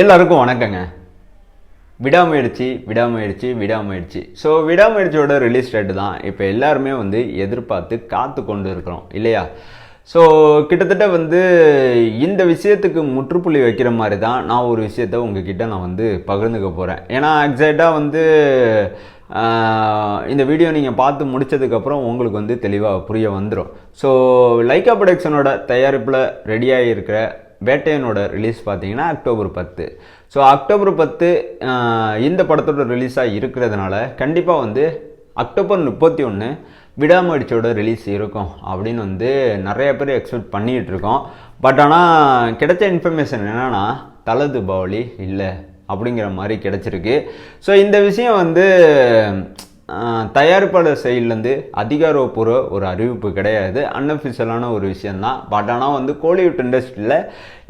எல்லாருக்கும் வணக்கங்க. விடாமுயற்சி விடாமுயற்சி விடாமுயற்சி. ஸோ விடாமுயற்சியோட ரிலீஸ் டேட்டு தான் இப்போ எல்லாருமே வந்து எதிர்பார்த்து காத்து கொண்டு இருக்கிறோம் இல்லையா? ஸோ கிட்டத்தட்ட வந்து இந்த விஷயத்துக்கு முற்றுப்புள்ளி வைக்கிற மாதிரி தான் நான் ஒரு விஷயத்த உங்ககிட்ட நான் வந்து பகிர்ந்துக்க போகிறேன் ஏன்னா எக்ஸாக்டாக வந்து இந்த வீடியோ நீங்கள் பார்த்து முடிச்சதுக்கப்புறம் உங்களுக்கு வந்து தெளிவாக புரிய வந்துடும் ஸோ லைக்கா ப்ரொடக்ஷனோட தயாரிப்பில் ரெடியாக இருக்கிற வேட்டையனோட ரிலீஸ் பார்த்தீங்கன்னா அக்டோபர் பத்து. ஸோ அக்டோபர் பத்து இந்த படத்தோட ரிலீஸாக இருக்கிறதுனால கண்டிப்பாக வந்து அக்டோபர் முப்பத்தி ஒன்று விடாமுயற்சியோட ரிலீஸ் இருக்கும் அப்படின்னு வந்து நிறைய பேர் எக்ஸ்பெக்ட் பண்ணிகிட்டு இருக்கோம். பட் ஆனால் கிடைச்ச இன்ஃபர்மேஷன் என்னென்னா தலை தீபாவளி இல்லை அப்படிங்கிற மாதிரி கிடச்சிருக்கு. ஸோ இந்த விஷயம் வந்து தயாரிப்பாளர் சைட்லேருந்து அதிகாரப்பூர்வ ஒரு அறிவிப்பு கிடையாது. அன்அஃபிஷியலான ஒரு விஷயந்தான் பட் ஆனால் வந்து கோலிவுட் இண்டஸ்ட்ரியில்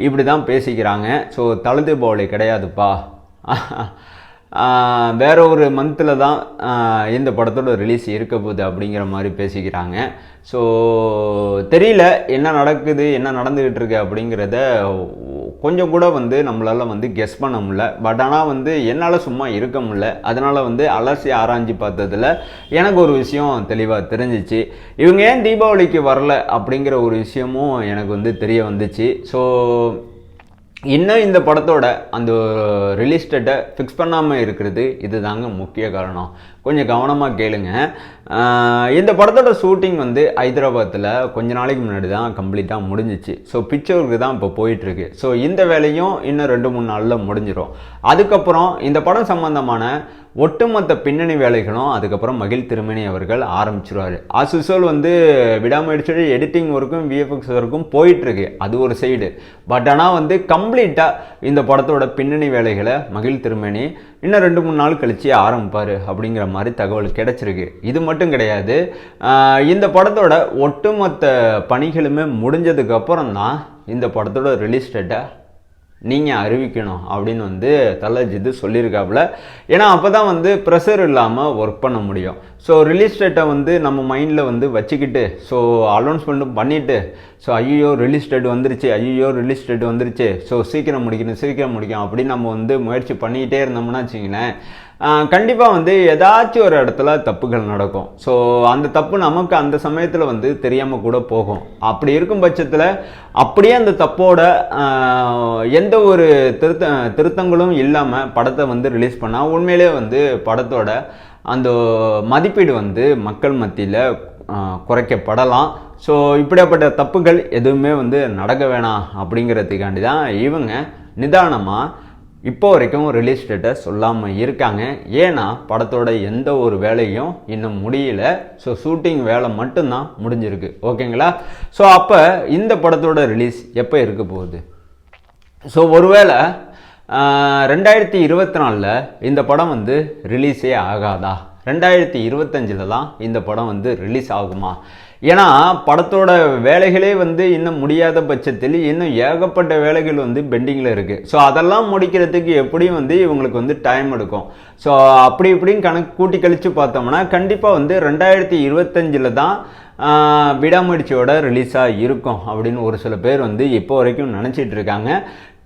இப்படி தான் பேசிக்கிறாங்க. ஸோ தல தீபாவளி கிடையாதுப்பா. வேற ஒரு மந்தில் தான் இந்த படத்தோட ரிலீஸ் இருக்க போகுது அப்படிங்கிற மாதிரி பேசிக்கிறாங்க. ஸோ தெரியல என்ன நடக்குது என்ன நடந்துக்கிட்டு இருக்கு அப்படிங்கிறத கொஞ்சம் கூட வந்து நம்மளால் வந்து கெஸ் பண்ண முடியல. பட் ஆனால் வந்து என்னால் சும்மா இருக்க முடியல. அதனால் வந்து அலசி ஆராய்ஞ்சு பார்த்ததுல எனக்கு ஒரு விஷயம் தெளிவாக தெரிஞ்சிச்சு. இவங்க ஏன் தீபாவளிக்கு வரல அப்படிங்கிற ஒரு விஷயமும் எனக்கு வந்து தெரிய வந்துச்சு. ஸோ இன்னும் இந்த படத்தோட அந்த ரிலீஸ் டேட்டை ஃபிக்ஸ் பண்ணாமல் இருக்கிறது இதுதாங்க முக்கிய காரணம். கொஞ்சம் கவனமாக கேளுங்க. இந்த படத்தோட ஷூட்டிங் வந்து ஹைதராபாத்தில் கொஞ்ச நாளைக்கு முன்னாடி தான் கம்ப்ளீட்டாக முடிஞ்சிச்சு. ஸோ பிக்சருக்கு தான் இப்போ போயிட்டுருக்கு. ஸோ இந்த வேலையும் இன்னும் ரெண்டு மூணு நாளில் முடிஞ்சிடும் அதுக்கப்புறம் இந்த படம் சம்மந்தமான ஒட்டுமொத்த பின்னணி வேலைகளும் அதுக்கப்புறம் மகிழ் திருமணி அவர்கள் ஆரம்பிச்சிருவார். அசுசோல் யூஸ்வல் வந்து விடாமுயற்சியோட எடிட்டிங் ஒர்க்கும் விஎஃப்எக்ஸ் ஒர்க்கும் போயிட்டுருக்கு. அது ஒரு சைடு பட் ஆனால் வந்து கம் கம்ப்ளீட்டாக இந்த படத்தோட பின்னணி வேலைகளை மகிழ் திருமணி இன்னும் ரெண்டு மூணு நாள் கழிச்சு ஆரம்பிப்பார் அப்படிங்கிற மாதிரி தகவல் கிடச்சிருக்கு. இது மட்டும் கிடையாது. இந்த படத்தோட ஒட்டுமொத்த பணிகளுமே முடிஞ்சதுக்கு அப்புறம் தான் இந்த படத்தோட ரிலீஸ் டேட்டை நீங்கள் அறிவிக்கணும் அப்படின்னு வந்து தலஜித்து சொல்லியிருக்காப்புல. ஏன்னா அப்போ தான் வந்து ப்ரெஷர் இல்லாமல் ஒர்க் பண்ண முடியும். ஸோ ரிலீஸ் டேட்டை வந்து நம்ம மைண்டில் வந்து வச்சுக்கிட்டு ஸோ அனௌன்ஸ்மெண்ட்டும் பண்ணிவிட்டு ஸோ ஐயோ ரிலீஸ் டேட் வந்துருச்சு ஐயோ ரிலீஸ் டேட் வந்துருச்சு ஸோ சீக்கிரம் முடிக்கணும் சீக்கிரம் முடிக்கணும் அப்படின்னு நம்ம வந்து முயற்சி பண்ணிக்கிட்டே இருந்தோம்னா வச்சிங்களேன் கண்டிப்பாக வந்து ஏதாச்சும் ஒரு இடத்துல தப்புகள் நடக்கும். ஸோ அந்த தப்பு நமக்கு அந்த சமயத்தில் வந்து தெரியாமல் கூட போகும். அப்படி இருக்கும் பட்சத்தில் அப்படியே அந்த தப்போட எந்த ஒரு திருத்த திருத்தங்களும் இல்லாமல் படத்தை வந்து ரிலீஸ் பண்ணால் உண்மையிலே வந்து படத்தோட அந்த மதிப்பீடு வந்து மக்கள் மத்தியில் குறைக்கப்படலாம். ஸோ இப்படியாப்பட்ட தப்புகள் எதுவுமே வந்து நடக்க வேணாம் அப்படிங்கிறதுக்காண்டி தான் இவங்க நிதானமாக இப்போ வரைக்கும் ரிலீஸ் டேட்டை சொல்லாமல் இருக்காங்க. ஏன்னா படத்தோட எந்த ஒரு வேலையும் இன்னும் முடியல. ஸோ ஷூட்டிங் வேலை மட்டும்தான் முடிஞ்சிருக்கு. ஓகேங்களா? ஸோ அப்போ இந்த படத்தோட ரிலீஸ் எப்போ இருக்க போகுது? ஸோ ஒருவேளை ரெண்டாயிரத்தி இருபத்தி நாலில் இந்த படம் வந்து ரிலீஸே ஆகாதா? ரெண்டாயிரத்தி இருபத்தஞ்சில் தான் இந்த படம் வந்து ரிலீஸ் ஆகுமா? ஏன்னா படத்தோட வேலைகளே வந்து இன்னும் முடியாத பட்சத்தில் இன்னும் ஏகப்பட்ட வேலைகள் வந்து பெண்டிங்கில் இருக்குது ஸோ அதெல்லாம் முடிக்கிறதுக்கு எப்படியும் வந்து இவங்களுக்கு வந்து டைம் எடுக்கும். ஸோ அப்படி இப்படின்னு கணக்கு கூட்டி கழித்து பார்த்தோம்னா கண்டிப்பாக வந்து ரெண்டாயிரத்தி இருபத்தஞ்சில் தான் விடாமுயற்சியோட ரிலீஸாக இருக்கும் அப்படின்னு ஒரு சில பேர் வந்து இப்போ வரைக்கும் நினச்சிட்டு இருக்காங்க.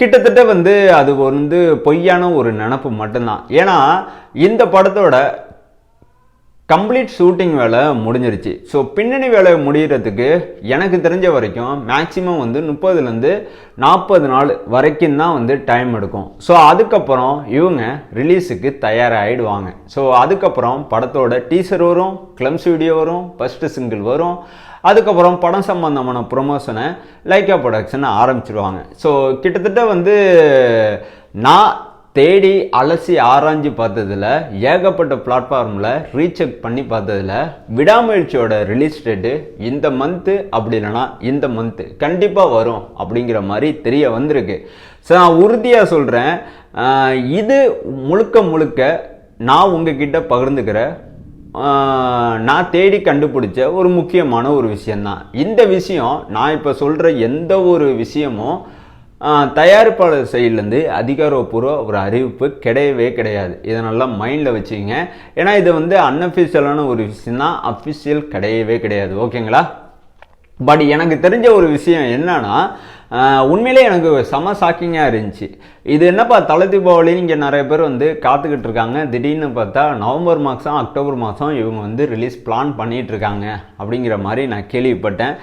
கிட்டத்தட்ட வந்து அது வந்து பொய்யான ஒரு நினப்பு மட்டும்தான். ஏன்னா இந்த படத்தோட கம்ப்ளீட் ஷூட்டிங் வேலை முடிஞ்சிருச்சு. ஸோ பின்னணி வேலை முடிகிறதுக்கு எனக்கு தெரிஞ்ச வரைக்கும் மேக்ஸிமம் வந்து முப்பதுலேருந்து நாற்பது நாள் வரைக்கும் தான் வந்து டைம் எடுக்கும். ஸோ அதுக்கப்புறம் இவங்க ரிலீஸுக்கு தயாராகிடுவாங்க ஸோ அதுக்கப்புறம் படத்தோட டீசர் வரும் கிளம்ஸ் வீடியோ வரும் ஃபஸ்ட்டு சிங்கிள் வரும். அதுக்கப்புறம் படம் சம்பந்தமான ப்ரொமோஷனை லைக்கா ப்ரொடக்ஷன் ஆரம்பிச்சிருவாங்க. ஸோ கிட்டத்தட்ட வந்து நான் தேடி அலசி ஆராய்ஞ்சு பார்த்ததுல ஏகப்பட்ட பிளாட்ஃபார்மில் ரீசெக் பண்ணி பார்த்ததுல விடாமுயற்சியோட ரிலீஸ் டேட்டு இந்த மந்த்து அப்படி இல்லைன்னா இந்த மந்த்து கண்டிப்பாக வரும் அப்படிங்கிற மாதிரி தெரிய வந்திருக்கு. ஸோ நான் உறுதியாக சொல்கிறேன் இது முழுக்க முழுக்க நான் உங்ககிட்ட பகிர்ந்துக்கிற நான் தேடி கண்டுபிடிச்ச ஒரு முக்கியமான ஒரு விஷயந்தான் இந்த விஷயம் நான் இப்போ சொல்கிற எந்த ஒரு விஷயமும் தயாரிப்பாளர் சைட்லேருந்து அதிகாரப்பூர்வ ஒரு அறிவிப்பு கிடையவே கிடையாது. இதை நல்லா மைண்டில் வச்சுக்கோங்க. ஏன்னா இது வந்து அன்அஃபிஷியலான ஒரு விஷயம் தான் அஃபிஷியல் கிடையவே கிடையாது. ஓகேங்களா பட் எனக்கு தெரிஞ்ச ஒரு விஷயம் என்னன்னா உண்மையிலே எனக்கு செம ஷாக்கிங்காக இருந்துச்சு. இது என்னப்பா தலை தீபாவளின்னு இங்கே நிறைய பேர் வந்து காத்துக்கிட்டு இருக்காங்க. திடீர்னு பார்த்தா நவம்பர் மாதம் அக்டோபர் மாதம் இவங்க வந்து ரிலீஸ் பிளான் பண்ணிகிட்டு இருக்காங்க அப்படிங்கிற மாதிரி நான் கேள்விப்பட்டேன்.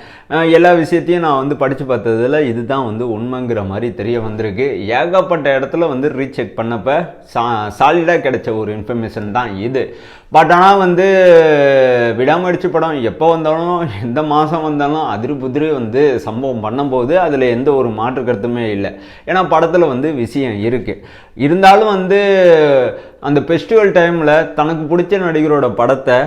எல்லா விஷயத்தையும் நான் வந்து படித்து பார்த்ததுல இதுதான் வந்து உண்மைங்கிற மாதிரி தெரிய வந்திருக்கு. ஏகப்பட்ட இடத்துல வந்து ரீசெக் பண்ணப்போ சா சாலிடாக கிடைச்ச ஒரு இன்ஃபர்மேஷன் தான் இது. பட் ஆனால் வந்து விடாமடிச்சு படம் எப்போ வந்தாலும் எந்த மாதம் வந்தாலும் அதிரி புதிரி வந்து சம்பவம் பண்ணும்போது அதில் எந்த ஒரு மாற்று கருத்துமே இல்லை. ஏன்னா படத்தில் வந்து விஷயம் இருக்குது இருந்தாலும் வந்து அந்த ஃபெஸ்டிவல் டைமில் தனக்கு பிடிச்ச நடிகரோட படத்தை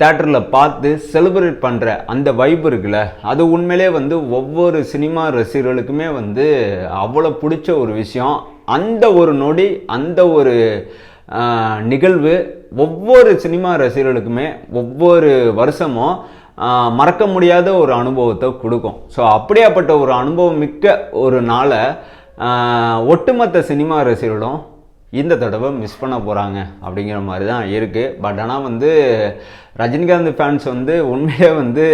தேட்டரில் பார்த்து செலிப்ரேட் பண்ணுற அந்த வைப் இருக்குல்ல அது உண்மையிலே வந்து ஒவ்வொரு சினிமா ரசிகர்களுக்குமே வந்து அவ்வளோ பிடிச்ச ஒரு விஷயம். அந்த ஒரு நொடி அந்த ஒரு நிகழ்வு ஒவ்வொரு சினிமா ரசிகர்களுக்குமே ஒவ்வொரு வருஷமும் மறக்க முடியாத ஒரு அனுபவத்தை கொடுக்கும். ஸோ அப்படியாப்பட்ட ஒரு அனுபவம் மிக்க ஒரு நாளை ஒட்டுமொத்த சினிமா ரசிகர்களும் இந்த தடவை மிஸ் பண்ண போகிறாங்க அப்படிங்கிற மாதிரி தான் இருக்குது பட் ஆனால் வந்து ரஜினிகாந்த் ஃபேன்ஸ் வந்து உண்மையாக வந்து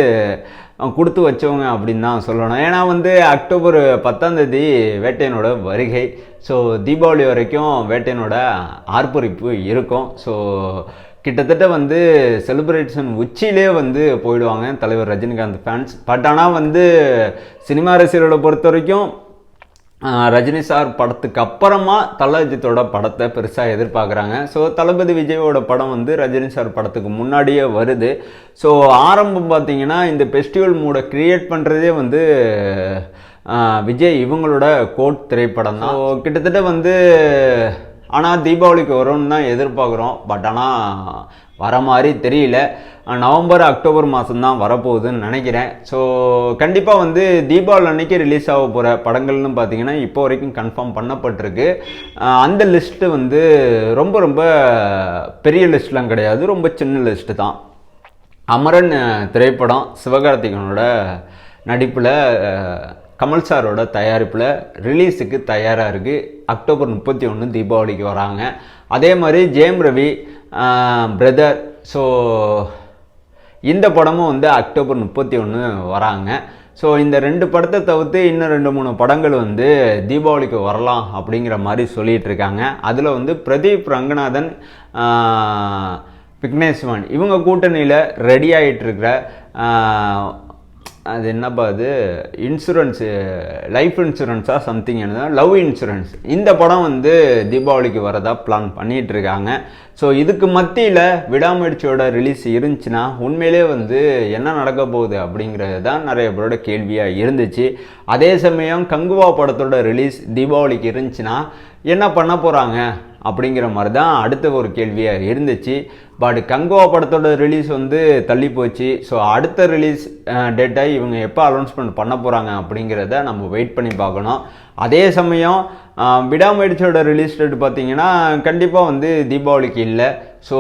கொடுத்து வச்சவங்க அப்படின்னு தான் சொல்லணும். ஏன்னா வந்து அக்டோபர் பத்தாம்தேதி வேட்டையனோட வருகை. ஸோ தீபாவளி வரைக்கும் வேட்டையனோட ஆர்ப்பரிப்பு இருக்கும். ஸோ கிட்டத்தட்ட வந்து செலிப்ரேஷன் உச்சியிலே வந்து போயிடுவாங்க தலைவர் ரஜினிகாந்த் ஃபேன்ஸ் பட் ஆனால் வந்து சினிமா ரசிகர்களை பொறுத்த வரைக்கும் ரஜினி சார் படத்துக்கு அப்புறமா தலஜித்தோட படத்தை பெருசாக எதிர்பார்க்குறாங்க. ஸோ தளபதி விஜயோட படம் வந்து ரஜினி சார் படத்துக்கு முன்னாடியே வருது. ஸோ ஆரம்பம் பார்த்திங்கன்னா இந்த ஃபெஸ்டிவல் மூடை க்ரியேட் பண்ணுறதே வந்து விஜய் இவங்களோட கோட் திரைப்படம் தான் கிட்டத்தட்ட வந்து ஆனால் தீபாவளிக்கு வரும்னு தான் எதிர்பார்க்குறோம். பட் ஆனால் வர மாதிரி தெரியல. நவம்பர் அக்டோபர் மாதம் தான் வரப்போகுதுன்னு நினைக்கிறேன். ஸோ கண்டிப்பாக வந்து தீபாவளி அன்னைக்கு ரிலீஸ் ஆக போகிற படங்கள்னு பார்த்தீங்கன்னா இப்போ வரைக்கும் கன்ஃபார்ம் பண்ணப்பட்டிருக்கு. அந்த லிஸ்ட்டு வந்து ரொம்ப ரொம்ப பெரிய லிஸ்ட்லாம் கிடையாது. ரொம்ப சின்ன லிஸ்ட்டு தான். அமரன் திரைப்படம் சிவகார்த்திகனோட நடிப்பில் கமல் சாரோட தயாரிப்பில் ரிலீஸுக்கு தயாராக இருக்குது அக்டோபர் முப்பத்தி ஒன்று தீபாவளிக்கு வராங்க. அதே மாதிரி ஜெயம் ரவி பிரதர் ஸோ இந்த படமும் வந்து அக்டோபர் முப்பத்தி ஒன்று வராங்க. ஸோ இந்த ரெண்டு படத்தை தவிர்த்து இன்னும் ரெண்டு மூணு படங்கள் வந்து தீபாவளிக்கு வரலாம் அப்படிங்கிற மாதிரி சொல்லிகிட்டு இருக்காங்க. அதில் வந்து பிரதீப் ரங்கநாதன் விக்னேஸ்வன் இவங்க கூட்டணியில் ரெடி ஆகிட்டு இருக்கிற அது என்னப்பா அது? இன்சூரன்ஸு லைஃப் இன்சூரன்ஸாக சம்திங் என்ன லவ் இன்சூரன்ஸ் இந்த படம் வந்து தீபாவளிக்கு வரதா பிளான் பண்ணிகிட்டு இருக்காங்க ஸோ இதுக்கு மத்தியில் விடாமுயற்சியோட ரிலீஸ் இருந்துச்சுன்னா உண்மையிலே வந்து என்ன நடக்க போகுது அப்படிங்கிறது தான் நிறைய பேரோட கேள்வியாக இருந்துச்சு. அதே சமயம் கங்குவா படத்தோட ரிலீஸ் தீபாவளிக்கு இருந்துச்சுன்னா என்ன பண்ண போகிறாங்க அப்படிங்கிற மாதிரி தான் அடுத்த ஒரு கேள்வியாக இருந்துச்சு. பட் கங்கோவா படத்தோட ரிலீஸ் வந்து தள்ளி போச்சு. ஸோ அடுத்த ரிலீஸ் டேட்டை இவங்க எப்போ அனௌன்ஸ்மெண்ட் பண்ண போகிறாங்க அப்படிங்கிறத நம்ம வெயிட் பண்ணி பார்க்கணும். அதே சமயம் விடாமுயற்சியோட ரிலீஸ் டேட் பார்த்தீங்கன்னா கண்டிப்பாக வந்து தீபாவளிக்கு இல்லை. ஸோ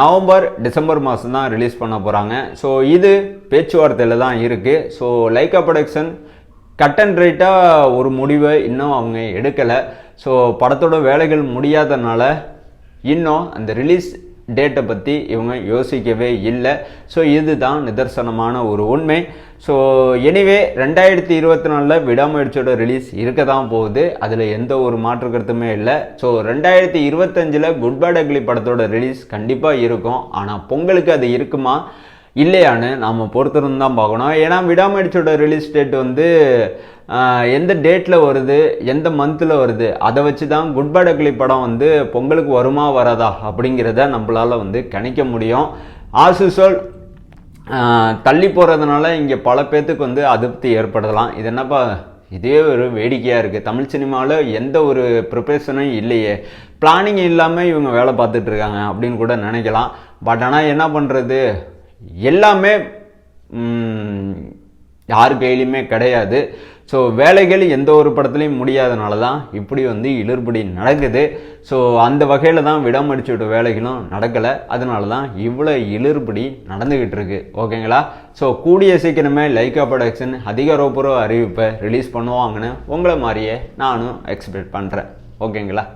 நவம்பர் டிசம்பர் மாதம் தான் ரிலீஸ் பண்ண போகிறாங்க ஸோ இது பேச்சுவார்த்தையில் தான் இருக்குது so Lyca production cut and ரைட்டாக ஒரு முடிவை இன்னும் அவங்க எடுக்கலை. ஸோ படத்தோட வேலைகள் முடியாதனால இன்னும் அந்த ரிலீஸ் டேட்டை பற்றி இவங்க யோசிக்கவே இல்லை. ஸோ இதுதான் நிதர்சனமான ஒரு உண்மை. ஸோ எனிவே ரெண்டாயிரத்தி இருபத்தி நாலில் விடாமுயற்சியோட ரிலீஸ் இருக்க தான் போகுது. அதில் எந்த ஒரு மாற்று கருத்துமே இல்லை. ஸோ ரெண்டாயிரத்தி இருபத்தஞ்சில் குட் பேட் அக்லி படத்தோட ரிலீஸ் கண்டிப்பாக இருக்கும். ஆனால் பொங்கலுக்கு அது இருக்குமா? இல்லையான்னு நாம் பொறுத்திருந்து தான் பார்க்கணும். ஏன்னா விடாமடிச்சோட ரிலீஸ் டேட் வந்து எந்த டேட்டில் வருது எந்த மந்தில் வருது அதை வச்சு தான் குட் பேட் அக்லி படம் வந்து பொங்கலுக்கு வருமா வராதா அப்படிங்கிறத நம்மளால் வந்து கணிக்க முடியும். ஆஸ் தள்ளி போகிறதுனால இங்கே பல பேர்த்துக்கு வந்து அதிருப்தி ஏற்படலாம். இது என்னப்பா இதே ஒரு வேடிக்கையாக இருக்குது தமிழ் சினிமாவில் எந்த ஒரு ப்ரிப்பரேஷனும் இல்லையே. பிளானிங் இல்லாமல் இவங்க வேலை பார்த்துட்ருக்காங்க அப்படின்னு கூட நினைக்கலாம். பட் ஆனால் என்ன பண்ணுறது எல்லாமே யார் கையிலையுமே கிடையாது. ஸோ வேலைகள் எந்த ஒரு படத்துலையும் முடியாதனால தான் இப்படி வந்து இழுபடி நடக்குது. ஸோ அந்த வகையில் தான் விடாமடிச்சோட வேலைகளும் நடக்கலை. அதனால தான் இவ்வளோ இழுபடி நடந்துக்கிட்டு இருக்கு ஓகேங்களா? ஸோ கூடிய சீக்கிரமே லைக்கா ப்ரொடக்ஷன் அதிகாரப்பூர்வ அறிவிப்பை ரிலீஸ் பண்ணுவாங்கன்னு உங்களை மாதிரியே நானும் எக்ஸ்பெக்ட் பண்ணுறேன் ஓகேங்களா?